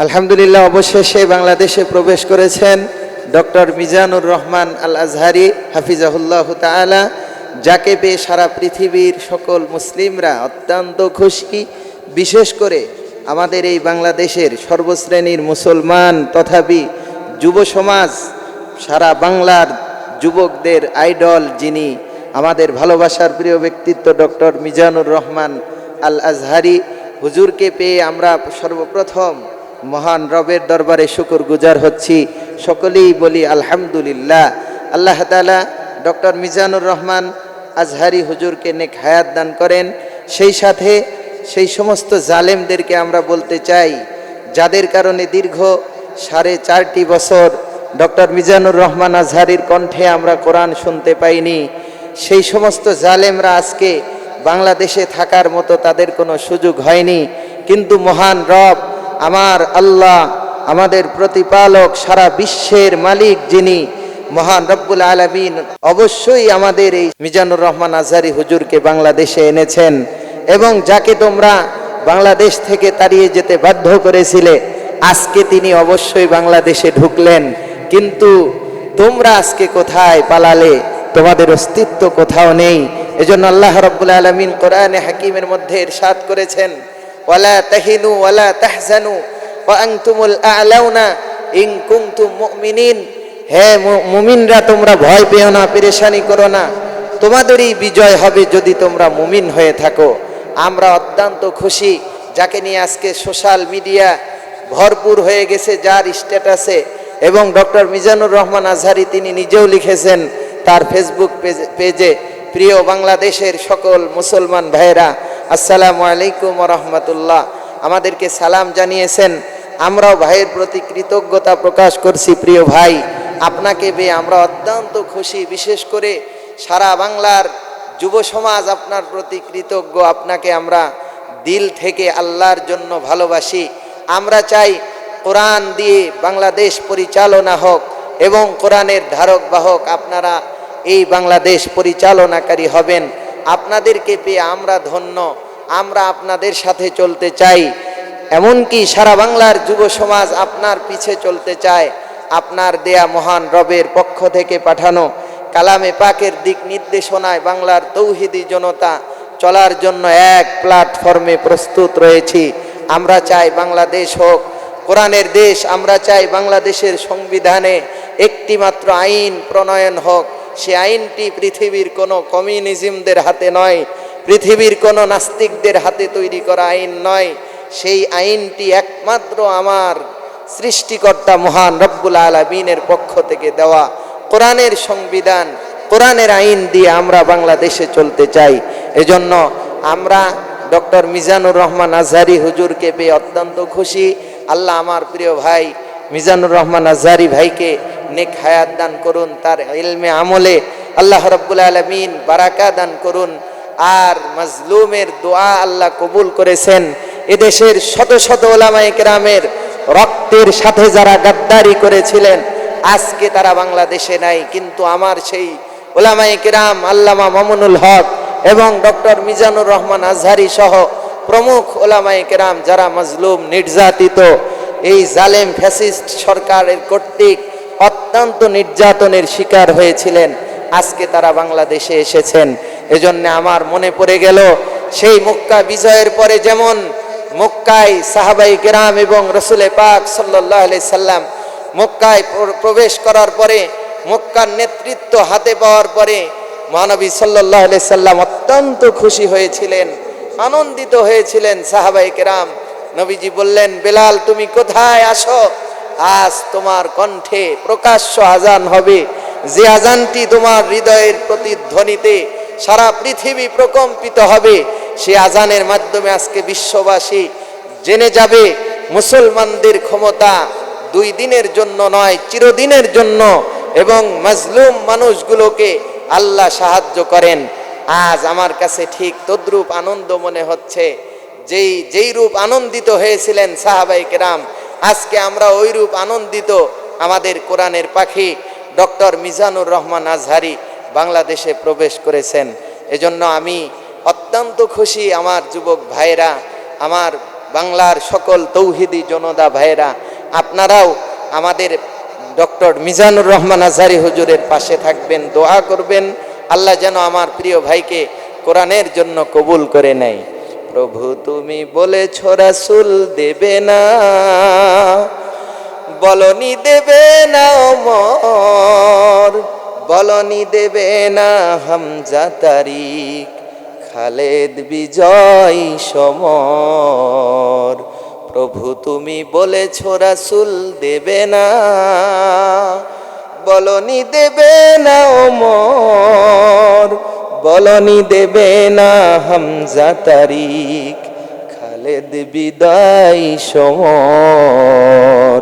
আলহামদুলিল্লাহ, অবশেষে বাংলাদেশে প্রবেশ করেছেন ডক্টর মিজানুর রহমান আল আজহারি হাফিজাহুল্লাহ তাআলা, যাকে পেয়ে সারা পৃথিবীর সকল মুসলিমরা অত্যন্ত খুশি। বিশেষ করে আমাদের এই বাংলাদেশের সর্বশ্রেণীর মুসলমান তথাপি যুব সমাজ, সারা বাংলার যুবকদের আইডল যিনি আমাদের ভালোবাসার প্রিয় ব্যক্তিত্ব ডক্টর মিজানুর রহমান আল আজহারি হুজুরকে পেয়ে আমরা সর্বপ্রথম মহান রবের দরবারে শুকর গুজার হচ্ছি। সকলেই বলি আলহামদুলিল্লাহ। আল্লাহ তালা ডক্টর মিজানুর রহমান আজহারি হুজুরকে নেক হায়াত দান করেন। সেই সাথে সেই সমস্ত জালেমদেরকে আমরা বলতে চাই, যাদের কারণে দীর্ঘ সাড়ে চারটি বছর ডক্টর মিজানুর রহমান আজহারির কণ্ঠে আমরা কোরআন শুনতে পাইনি। সেই সমস্ত জালেমরা আজকে বাংলাদেশে থাকার মতো তাদের কোনো সুযোগ হয়নি। কিন্তু মহান রব আমার আল্লাহ, আমাদের প্রতিপালক সারা বিশ্বের মালিক যিনি মহান রব্বুল আলমিন অবশ্যই আমাদের এই মিজানুর রহমান আজহারি হুজুরকে বাংলাদেশে এনেছেন এবং যাকে তোমরা বাংলাদেশ থেকে তাড়িয়ে যেতে বাধ্য করেছিলে, আজকে তিনি অবশ্যই বাংলাদেশে ঢুকলেন। কিন্তু তোমরা আজকে কোথায় পালালে? তোমাদের অস্তিত্ব কোথাও নেই। এজন্য আল্লাহ রব্বুল আলমিন কোরআনে হাকিমের মধ্যে ইরশাদ করেছেন ওয়ালা তাহিনু ওয়ালা তাহজানু, ওয়া আনতুমুল আ'লাউনা কুনতুম মুমিনিন। হে মুমিনরা, তোমরা ভয় পেও না, পেরেশানি করো না। তোমাদেরই বিজয় হবে যদি তোমরা মুমিন হয়ে থাকো। আমরা অত্যন্ত খুশি, যাকে নিয়ে আজকে সোশ্যাল মিডিয়া ভরপুর হয়ে গেছে যার স্ট্যাটাসে। এবং ডক্টর মিজানুর রহমান আজহারি তিনি নিজেও লিখেছেন তার ফেসবুক পেজে, প্রিয় বাংলাদেশের সকল মুসলমান ভাইয়েরা আসসালামু আলাইকুম রহমতুল্লাহ। আমাদেরকে সালাম জানিয়েছেন। আমরাও ভাইয়ের প্রতি কৃতজ্ঞতা প্রকাশ করছি, প্রিয় ভাই। আপনাকে পেয়ে আমরা অত্যন্ত খুশি। বিশেষ করে সারা বাংলার যুব সমাজ আপনার প্রতি কৃতজ্ঞ। আপনাকে আমরা দিল থেকে আল্লাহর জন্য ভালোবাসি। আমরা চাই কোরআন দিয়ে বাংলাদেশ পরিচালনা হোক এবং কোরআনের ধারক বাহক আপনারা এই বাংলাদেশ পরিচালনাকারী হবেন। আপনাদেরকে পেয়ে আমরা ধন্য। আমরা আপনাদের সাথে চলতে চাই। এমনকি সারা বাংলার যুব সমাজ আপনার পিছে চলতে চায়। আপনার দেয়া মহান রবের পক্ষ থেকে পাঠানো কালামে পাকের দিক নির্দেশনায় বাংলার তৌহিদি জনতা চলার জন্য এক প্ল্যাটফর্মে প্রস্তুত রয়েছি। আমরা চাই বাংলাদেশ হোক, কোরআনের দেশ, আমরা চাই বাংলাদেশের সংবিধানে একটি মাত্র আইন প্রণয়ন হোক। সে আইনটি পৃথিবীর কোনো কমিউনিজমদের হাতে নয় পৃথিবীর কোনো নাস্তিকদের হাতে তৈরি করা আইন নয়। সেই আইনটি একমাত্র আমার সৃষ্টিকর্তা মহান রব্বুল আলমিনের পক্ষ থেকে দেওয়া। কোরআনের সংবিধান, কোরআনের আইন দিয়ে আমরা বাংলাদেশে চলতে চাই। এজন্য আমরা ডক্টর মিজানুর রহমান আজহারি হুজুরকে পেয়ে অত্যন্ত খুশি। আল্লাহ আমার প্রিয় ভাই মিজানুর রহমান আজহারি ভাইকে নেক হায়াত দান করুন, তার ইলমে আমলে আল্লাহ রব্বুল আলমিন বারাকা দান করুন। আর মাজলুমের দোয়া আল্লাহ কবুল করেছেন। এদেশের শত শত ওলামায়ে কেরামের রক্তের সাথে যারা গাদ্দারি করেছিলেন, আজকে তারা বাংলাদেশে নাই, কিন্তু আমার সেই ওলামায়ে কেরাম আল্লামা মামুনুল হক এবং ডক্টর মিজানুর রহমান আজহারি সহ প্রমুখ ওলামায়ে কেরাম যারা মাজলুম, নির্যাতিত, এই জালেম ফ্যাসিস্ট সরকারের কর্তৃক অত্যন্ত নির্যাতনের শিকার হয়েছিলেন, আজকে তারা বাংলাদেশে এসেছেন। এজন্য আমার মনে পড়ে গেল, সেই মক্কা বিজয়ের পরে যেমন মক্কায় সাহাবাই গ্রাম এবং রসুলে পাক সাল্লাহ সাল্লাম মক্কায় প্রবেশ করার পরে, মক্কার নেতৃত্ব হাতে পাওয়ার পরে মহানবী সাল্লাহ সাল্লাম অত্যন্ত খুশি হয়েছিলেন, আনন্দিত হয়েছিলেন সাহাবাই কেরাম। নবীজি বললেন, বেলাল, তুমি কোথায় আসো আজ তোমার কণ্ঠে প্রকাশ্য আজান হবে। যে আজানটি তোমার হৃদয়ের প্রতিধ্বনিতে সারা পৃথিবী প্রকম্পিত হবে। সে আজানের মাধ্যমে আজকে বিশ্ববাসী জেনে যাবে, মুসলমানদের ক্ষমতা দুই দিনের জন্য নয়, চিরদিনের জন্য এবং মাজলুম মানুষগুলোকে আল্লাহ সাহায্য করেন। আজ আমার কাছে ঠিক তদ্রূপ আনন্দ মনে হচ্ছে, যেই যেই রূপ আনন্দিত হয়েছিলেন সাহাবাই কেরাম, আজকে আমরা ওই রূপ আনন্দিত আমাদের কোরআনের পাখি ডক্টর মিজানুর রহমান আজহারি বাংলাদেশে প্রবেশ করেছেন। এজন্য আমি অত্যন্ত খুশি আমার যুবক ভাইয়েরা, আমার বাংলার সকল তৌহিদি জনতা ভাইয়েরা, আপনারাও আমাদের ডক্টর মিজানুর রহমান আজহারি হুজুরের পাশে থাকবেন, দোয়া করবেন। আল্লাহ যেন আমার প্রিয় ভাইকে কোরআনের জন্য কবুল করে নেয়। প্রভু তুমি বলেছ, রাসূল দেবে না, বলনি দেবে না ওমর। বলনি দেবে না হামজা তারিক, খালেদ বিজয় সমর। প্রভু তুমি বলেছ রাসূল দেবে না, বলনি দেবে না ওমর, বলনি দেবে না হামজা তারিক, খালেদ বিদায় সমর।